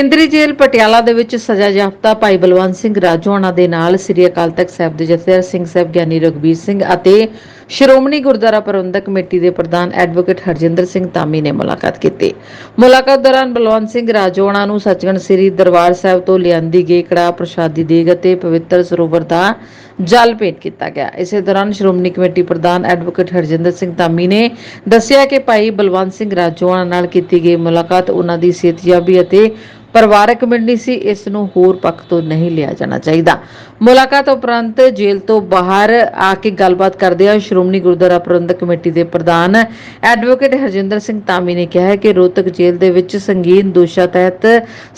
ਕੇਂਦਰੀ ਜੇਲ੍ਹ ਪਟਿਆਲਾ ਦੇ ਵਿੱਚ ਸਜ਼ਾ ਯਾਫਤਾ ਭਾਈ ਬਲਵੰਤ ਸਿੰਘ ਰਾਜੋਆਣਾ ਦੇ ਨਾਲ ਸ੍ਰੀ ਅਕਾਲ ਤਖਤ ਸਾਹਿਬ ਦੇ ਜਥੇਦਾਰ ਸਿੰਘ ਸਾਹਿਬ ਗਿਆਨੀ ਰਘਬੀਰ ਸਿੰਘ ਅਤੇ ਸ਼੍ਰੋਮਣੀ ਗੁਰਦੁਆਰਾ ਪ੍ਰਬੰਧਕ ਕਮੇਟੀ ਦੇ ਪ੍ਰਧਾਨ ਐਡਵੋਕੇਟ ਹਰਜਿੰਦਰ ਸਿੰਘ ਤਾਮੀ ਨੇ ਮੁਲਾਕਾਤ ਕੀਤੀ। ਮੁਲਾਕਾਤ ਦੌਰਾਨ ਬਲਵੰਤ ਸਿੰਘ ਰਾਜੋਆਣਾ ਨੂੰ ਸੱਚਖੰਡ ਸ੍ਰੀ ਦਰਬਾਰ ਸਾਹਿਬ ਤੋਂ ਲਿਆਂਦੀ ਗਈ ਕੜਾ ਪ੍ਰਸ਼ਾਦੀ ਦੇਗ ਅਤੇ ਪਵਿੱਤਰ ਸਰੋਵਰ ਦਾ ਜਲ ਭੇਟ ਕੀਤਾ ਗਿਆ। ਇਸੇ ਦੌਰਾਨ ਸ਼੍ਰੋਮਣੀ ਕਮੇਟੀ ਪ੍ਰਧਾਨ ਐਡਵੋਕੇਟ ਹਰਜਿੰਦਰ ਸਿੰਘ ਤਾਮੀ ਨੇ ਦੱਸਿਆ ਕਿ ਭਾਈ ਬਲਵੰਤ ਸਿੰਘ ਰਾਜੋਆਣਾ ਨਾਲ ਕੀਤੀ ਗਈ ਮੁਲਾਕਾਤ ਉਹਨਾਂ ਦੀ ਸਿਹਤਯਾਬੀ ਅਤੇ ਪਰਿਵਾਰਕ ਮਿਲਣੀ ਸੀ, ਇਸ ਨੂੰ ਹੋਰ ਪੱਖ ਤੋਂ ਨਹੀਂ ਲਿਆ ਜਾਣਾ ਚਾਹੀਦਾ। ਮੁਲਾਕਾਤ ਉਪਰੰਤ ਜੇਲ੍ਹ ਤੋਂ ਬਾਹਰ ਆ ਕੇ ਗੱਲਬਾਤ ਕਰਦਿਆਂ ਸ਼੍ਰੋਮਣੀ ਗੁਰਦੁਆਰਾ ਪ੍ਰਬੰਧਕ ਕਮੇਟੀ ਦੇ ਪ੍ਰਧਾਨ ਐਡਵੋਕੇਟ ਹਰਜਿੰਦਰ ਸਿੰਘ ਤਾਮੀ ਨੇ ਕਿਹਾ ਹੈ ਕਿ ਰੋਹਤਕ ਜੇਲ੍ਹ ਦੇ ਵਿੱਚ ਸੰਗੀਨ ਦੋਸ਼ਾਂ ਤਹਿਤ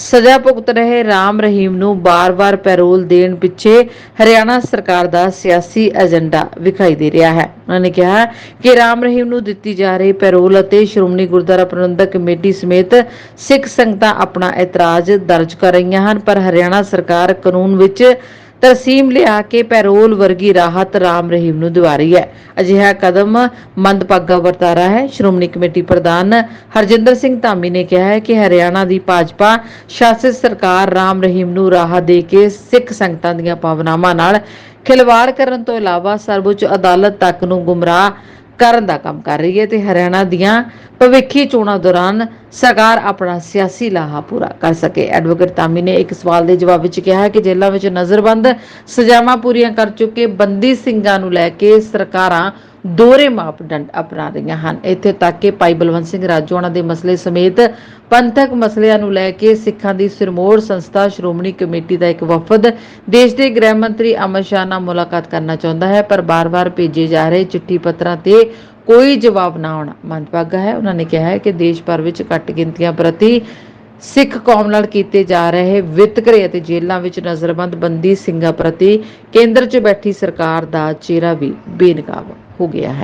ਸਜ਼ਾ ਭੁਗਤ ਰਹੇ ਰਾਮ ਰਹੀਮ ਨੂੰ ਬਾਰ-ਬਾਰ ਪੈਰੋਲ ਦੇਣ ਪਿੱਛੇ ਹਰਿਆਣਾ ਸਰਕਾਰ ਦਾ ਸਿਆਸੀ ਏਜੰਡਾ ਵਿਖਾਈ ਦੇ ਰਿਹਾ ਹੈ। ਉਹਨਾਂ ਨੇ ਕਿਹਾ ਕਿ ਰਾਮ ਰਹੀਮ ਨੂੰ ਦਿੱਤੀ ਜਾ ਰਹੀ ਪੈਰੋਲ ਅਤੇ ਸ਼੍ਰੋਮਣੀ ਗੁਰਦੁਆਰਾ ਪ੍ਰਬੰਧਕ ਕਮੇਟੀ ਸਮੇਤ ਸਿੱਖ ਸੰਗਤਾਂ ਆਪਣਾ ਇਤਰਾਜ਼ ਦਰਜ ਕਰ ਰਹੀਆਂ ਹਨ, ਪਰ ਹਰਿਆਣਾ ਸਰਕਾਰ ਕਾਨੂੰਨ ਵਿੱਚ ਤਰਸੀਮ ਲਿਆ ਕੇ ਪੈਰੋਲ ਵਰਗੀ ਰਾਹਤ ਰਾਮ ਰਹੀਮ ਨੂੰ ਦਿਵਾ ਰਹੀ ਹੈ। ਅਜਿਹਾ ਕਦਮ ਮੰਦਭਾਗਾ ਵਰਤਾਰਾ ਹੈ। ਸ਼੍ਰੋਮਣੀ ਕਮੇਟੀ ਪ੍ਰਧਾਨ ਹਰਜਿੰਦਰ ਸਿੰਘ ਧਾਮੀ ਨੇ ਕਿਹਾ ਹੈ ਕਿ ਹਰਿਆਣਾ ਦੀ ਭਾਜਪਾ ਸ਼ਾਸਿਤ ਸਰਕਾਰ ਰਾਮ ਰਹੀਮ ਨੂੰ ਰਾਹਤ ਦੇ ਕੇ ਸਿੱਖ ਸੰਗਤਾਂ ਦੀਆਂ ਭਾਵਨਾਵਾਂ ਨਾਲ ਖਿਲਵਾੜ ਕਰਨ ਤੋਂ ਇਲਾਵਾ ਸਰਵਉੱਚ ਅਦਾਲਤ ਤੱਕ ਨੂੰ ਗੁੰਮਰਾਹ ਕਰਨ ਦਾ ਕੰਮ ਕਰ ਰਹੀ ਹੈ ਤੇ ਹਰਿਆਣਾ ਦੀਆਂ ਭਵਿੱਖੀ ਚੋਣਾਂ ਦੌਰਾਨ ਸਰਕਾਰ ਆਪਣਾ ਸਿਆਸੀ ਲਾਹਾ ਪੂਰਾ ਕਰ ਸਕੇ। ਐਡਵੋਕੇਟ ਤਾਮੀ ਨੇ ਇੱਕ ਸਵਾਲ ਦੇ ਜਵਾਬ ਵਿੱਚ ਕਿਹਾ ਹੈ ਕਿ ਜੇਲ੍ਹਾਂ ਵਿੱਚ ਨਜ਼ਰਬੰਦ ਸਜ਼ਾਵਾਂ ਪੂਰੀਆਂ ਕਰ ਚੁੱਕੇ ਬੰਦੀ ਸਿੰਘਾਂ ਨੂੰ ਲੈ ਕੇ ਸਰਕਾਰਾਂ ਦੋਹਰੇ ਮਾਪਦੰਡ ਅਪਣਾ ਰਹੀਆਂ ਹਨ। ਇੱਥੇ ਤੱਕ ਕਿ ਭਾਈ ਬਲਵੰਤ ਸਿੰਘ ਰਾਜੋਆਣਾ ਦੇ ਮਸਲੇ ਸਮੇਤ ਪੰਥਕ ਮਸਲਿਆਂ ਨੂੰ ਲੈ ਕੇ ਸਿੱਖਾਂ ਦੀ ਸਿਰਮੌਰ ਸੰਸਥਾ ਸ਼੍ਰੋਮਣੀ ਕਮੇਟੀ ਦਾ ਇੱਕ ਵਫਦ ਦੇਸ਼ ਦੇ ਗ੍ਰਹਿ ਮੰਤਰੀ ਅਮਰ ਸ਼ਾਹ ਨਾਲ ਮੁਲਾਕਾਤ ਕਰਨਾ ਚਾਹੁੰਦਾ ਹੈ, ਪਰ ਬਾਰ-ਬਾਰ ਭੇਜੇ ਜਾ ਰਹੇ ਚਿੱਠੀ ਪੱਤਰਾਂ ਤੇ ਕੋਈ ਜਵਾਬ ਨਾ ਆਉਣਾ। ਮੰਦਭਾਗਾ ਹੈ, ਉਹਨਾਂ ਨੇ ਕਿਹਾ ਹੈ ਕਿ ਦੇਸ਼ ਭਰ ਵਿੱਚ ਘੱਟ ਗਿਣਤੀਆਂ ਪ੍ਰਤੀ ਸਿੱਖ ਕੌਮ ਨਾਲ ਕੀਤੇ ਜਾ ਰਹੇ ਵਿਤਕਰੇ ਅਤੇ ਜੇਲ੍ਹਾਂ ਵਿੱਚ ਨਜ਼ਰਬੰਦ ਬੰਦੀ ਸਿੰਘਾਂ ਪ੍ਰਤੀ ਕੇਂਦਰ 'ਚ ਬੈਠੀ ਸਰਕਾਰ ਦਾ ਚਿਹਰਾ ਵੀ ਬੇਨਕਾਬ ਹੋ ਗਿਆ ਹੈ।